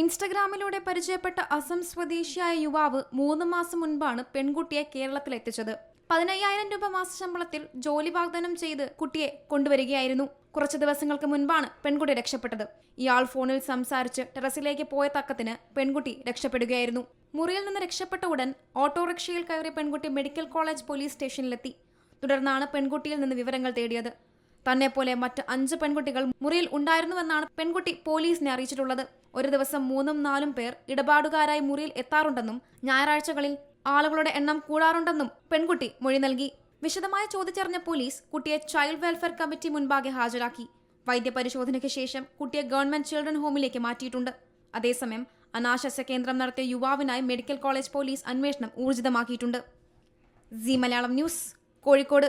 ഇൻസ്റ്റഗ്രാമിലൂടെ പരിചയപ്പെട്ട അസം സ്വദേശിയായ യുവാവ് മൂന്ന് മാസം മുൻപാണ് പെൺകുട്ടിയെ കേരളത്തിലെത്തിച്ചത്. പതിനയ്യായിരം രൂപ മാസ ശമ്പളത്തിൽ ജോലി വാഗ്ദാനം ചെയ്ത് കുട്ടിയെ കൊണ്ടുവരികയായിരുന്നു. കുറച്ച് ദിവസങ്ങൾക്ക് മുൻപാണ് പെൺകുട്ടി രക്ഷപ്പെട്ടത്. ഇയാൾ ഫോണിൽ സംസാരിച്ച് ടെറസിലേക്ക് പോയ തക്കത്തിന് പെൺകുട്ടി രക്ഷപ്പെടുകയായിരുന്നു. മുറിയിൽ നിന്ന് രക്ഷപ്പെട്ട ഉടൻ ഓട്ടോറിക്ഷയിൽ കയറിയ പെൺകുട്ടി മെഡിക്കൽ കോളേജ് പോലീസ് സ്റ്റേഷനിലെത്തി. തുടർന്നാണ് പെൺകുട്ടിയിൽ നിന്ന് വിവരങ്ങൾ തേടിയത്. തന്നെ പോലെ മറ്റ് അഞ്ച് പെൺകുട്ടികൾ മുറിയിൽ ഉണ്ടായിരുന്നുവെന്നാണ് പെൺകുട്ടി പോലീസിനെ അറിയിച്ചിട്ടുള്ളത്. ഒരു ദിവസം മൂന്നും നാലും പേർ ഇടപാടുകാരായി മുറിയിൽ എത്താറുണ്ടെന്നും ഞായറാഴ്ചകളിൽ ആളുകളുടെ എണ്ണം കൂടാറുണ്ടെന്നും പെൺകുട്ടി മൊഴി നൽകി. വിശദമായി ചോദിച്ചറിഞ്ഞ പോലീസ് കുട്ടിയെ ചൈൽഡ് വെൽഫെയർ കമ്മിറ്റി മുൻപാകെ ഹാജരാക്കി. വൈദ്യപരിശോധനയ്ക്ക് ശേഷം കുട്ടിയെ ഗവൺമെന്റ് ചിൽഡ്രൻ ഹോമിലേക്ക് മാറ്റിയിട്ടുണ്ട്. അതേസമയം അനാശസ്യ കേന്ദ്രം നടത്തിയ യുവാവിനായി മെഡിക്കൽ കോളേജ് പോലീസ് അന്വേഷണം ഊർജിതമാക്കിയിട്ടുണ്ട്. C Malayalam news Kozhikode.